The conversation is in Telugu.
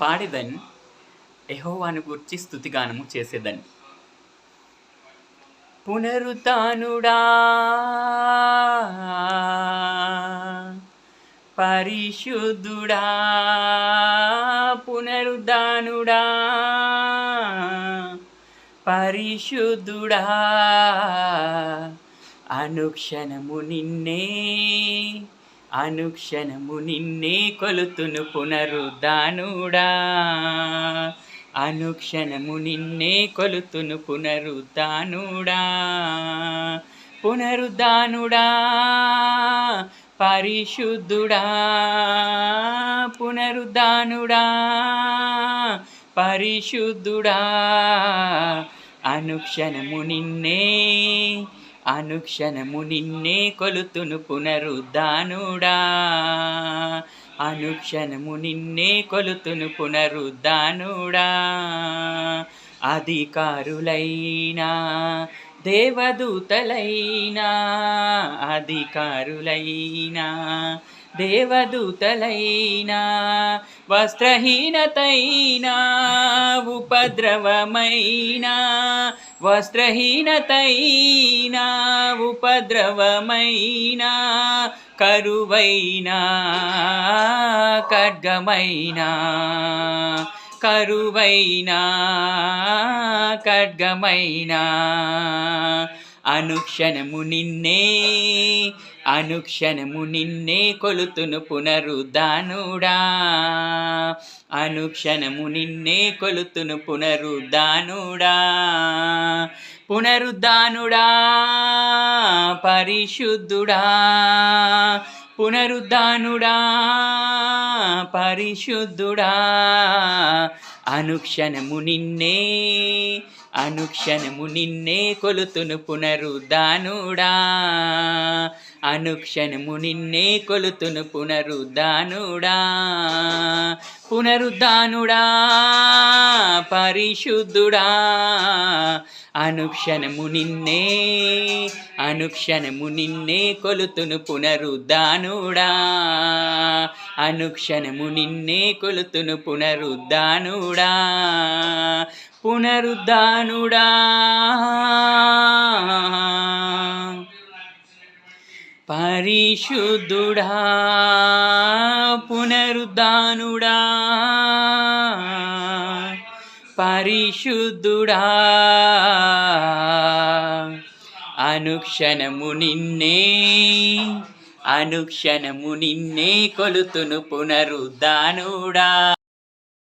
పాడేదని ఎహోవాను గుర్చి స్థుతిగానము చేసేదని పునరుతానుడా. పరిశుద్ధుడా. పునరుద్ధానుడా. పరిశుద్ధుడా. అనుక్షణము నిన్నే అనుక్షణము నిన్నే కొలుతును పునరుద్ధానుడా. అనుక్షణము నిన్నే కొలుతును పునరుద్ధానుడా. పునరుద్ధానుడా పరిశుద్ధుడా. పునరుద్ధానుడా పరిశుద్ధుడా. అనుక్షణము నిన్నే అనుక్షణము నిన్నే కొలుతును పునరుద్ధానుడా. అనుక్షణము నిన్నే కొలుతును పునరుద్ధానుడా. అధికారులైనా దేవదూతలైనా అధికారులైనా దేవదూతలైనా వస్త్రహీనతైనా ఉపద్రవమైనా వస్త్రహీనతైనా ఉపద్రవమైనా కరువైనా ఖడ్గమైనా కరువైనా ఖడ్గమైనా. అనుక్షణము నిన్నే అనుక్షణము నిన్నే కొలుతును పునరుద్ధానుడా. అనుక్షణము నిన్నే కొలుతును పునరుద్ధానుడా. పునరుద్ధానుడా పరిశుద్ధుడా. పునరుద్ధానుడా పరిశుద్ధుడా. అనుక్షణము నిన్నే అనుక్షణము నిన్నే కొలుతును పునరుద్ధానుడా. అనుక్షణము నిన్నే కొలుతును పునరుద్ధానుడా. పునరుద్ధానుడా పరిశుద్ధుడా. అనుక్షణము నిన్నే అనుక్షణము నిన్నే కొలుతును పునరుద్ధానుడా. అనుక్షణము నిన్నే కొలుతును పునరుద్ధానుడా. పునరుద్ధానుడా. పరిశుద్ధుడా పునరుద్ధానుడా. పరిశుద్ధుడా. అనుక్షణము నిన్నే అనుక్షణము నిన్నే కొలుతును పునరుద్ధానుడా.